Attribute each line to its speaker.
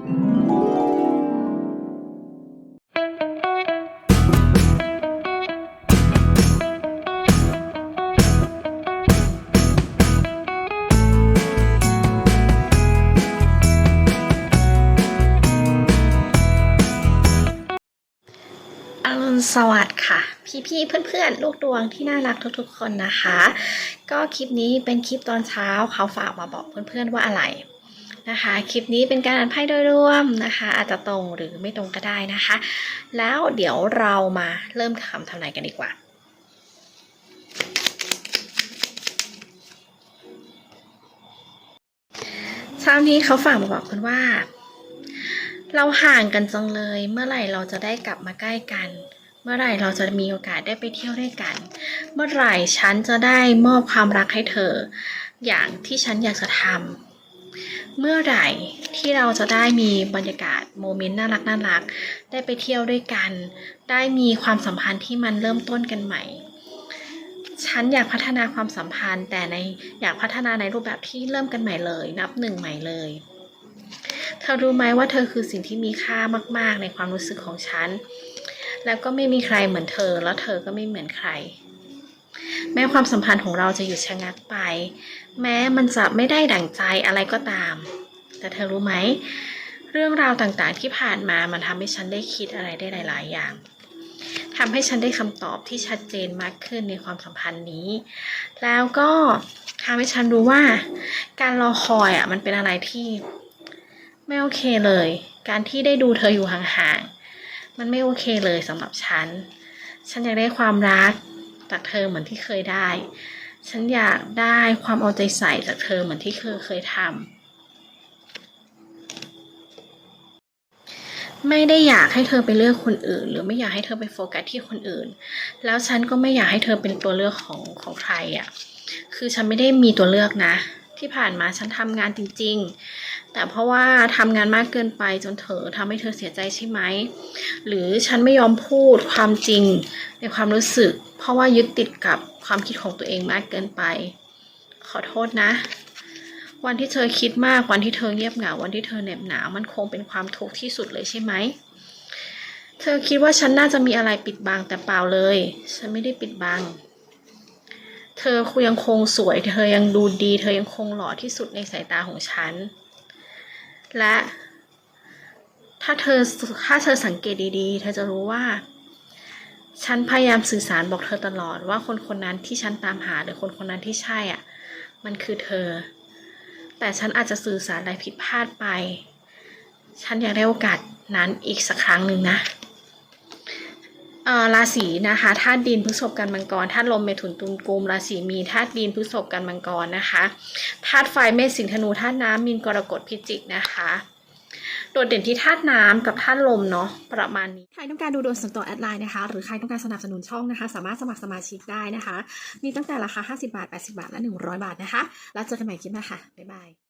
Speaker 1: อรุณสวัสดิ์ค่ะ พี่ๆเพื่อนๆ ลูกดวงที่น่ารักทุกๆ คนนะคะ ก็คลิปนี้เป็นคลิปตอนเช้าเขาฝากมาบอกเพื่อนๆว่าอะไร นะคะ คลิปนี้เป็นการอ่านไพ่โดยรวมนะคะ อาจจะตรงหรือไม่ตรงก็ได้นะคะ แล้วเดี๋ยวเรามาเริ่มคำทำนายกันดีกว่าเช้านี้เขาฝากมาบอกคุณว่า เราห่างกันจังเลย เมื่อไหร่เราจะได้กลับมาใกล้กัน เมื่อไหร่เราจะมีโอกาสได้ไปเที่ยวด้วยกัน เมื่อไหร่ฉันจะได้มอบความรักให้เธอ อย่างที่ฉันอยากจะทำ เมื่อไหร่ที่เราจะได้มีบรรยากาศโมเมนต์น่ารักน่ารักได้ไปเที่ยวด้วยกัน ได้มีความสัมพันธ์ที่มันเริ่มต้นกันใหม่ ฉันอยากพัฒนาความสัมพันธ์ แต่ในอยากพัฒนาในรูปแบบที่เริ่มกันใหม่เลย นับหนึ่งใหม่เลยเธอรู้ไหมว่าเธอคือสิ่งที่มีค่ามาก ๆ ในความรู้สึกของฉัน แล้วก็ไม่มีใครเหมือนเธอ แล้วเธอก็ไม่เหมือนใคร แม้ความสัมพันธ์ของเราจะหยุดชะงักไป แม้มันจะไม่ได้ดั่งใจอะไรก็ตาม แต่เธอรู้ไหม เรื่องราวต่างๆที่ผ่านมามันทำให้ฉันได้คิดอะไรได้หลาย ๆ อย่างทำให้ฉันได้คำตอบที่ชัดเจนมากขึ้นในความสัมพันธ์นี้ แล้วก็ทำให้ฉันรู้ว่า การรอคอยอะมันเป็นอะไรที่ไม่โอเคเลย การที่ได้ดูเธออยู่ห่างๆ มันไม่โอเคเลยสำหรับฉัน ฉันอยากได้ความรัก จากเธอเหมือนที่เคยได้ ฉันอยากได้ความเอาใจใส่จากเธอเหมือนที่เคยเคยทำไม่ได้อยากให้เธอไปเลือกคนอื่น หรือไม่อยากให้เธอไปโฟกัสที่คนอื่น แล้วฉันก็ไม่อยากให้เธอเป็นตัวเลือกของของใครอะ่ะ คือฉันไม่ได้มีตัวเลือกนะ ที่ผ่านมาฉันทำงานจริง ๆ แต่เพราะว่าทำงานมากเกินไปจนเธอทำให้เธอเสียใจใช่ไหม หรือฉันไม่ยอมพูดความจริงในความรู้สึก เพราะว่ายึดติดกับความคิดของตัวเองมากเกินไป ขอโทษนะ วันที่เธอคิดมากวันที่เธอเงียบเหงาวันที่เธอเหน็บหนาวมันคงเป็นความทุกข์ที่สุดเลยใช่ไหมเธอคิดว่าฉันน่าจะมีอะไรปิดบังแต่เปล่าเลย ฉันไม่ได้ปิดบัง เธอยังคงสวย เธอยังดูดี เธอยังคงหล่อที่สุดในสายตาของฉัน และ ถ้าเธอถ้าเธอสังเกตดีๆ เธอจะรู้ว่า ฉันพยายามสื่อสารบอกเธอตลอดว่าคนคนนั้นที่ฉันตามหาหรือคนคนนั้นที่ใช่อะ มันคือเธอ แต่ฉันอาจจะสื่อสารอะไรผิดพลาดไป ฉันอยากได้โอกาสนั้นอีกสักครั้งหนึ่งนะ ราศีนะคะธาตุดินพฤษภกันมังกรธาตุลมเมถุนตุลกุมราศีมีนธาตุดินพฤษภกันมังกรนะคะธาตุไฟเมษสิงห์ธนูธาตุน้ำมีนกรกฎพิจิกนะคะ โดดเด่นที่ธาตุน้ำกับธาตุลมเนาะประมาณนี้ใครต้องการดูดวงส่วนตัวแอดไลน์นะคะ หรือใครต้องการสนับสนุนช่องนะคะ สามารถสมัครสมาชิกได้นะคะ มีตั้งแต่ราคา 50 บาท 80 บาทและ 100 บาทนะคะ แล้วเจอกันใหม่คลิปหน้าค่ะบ๊ายบาย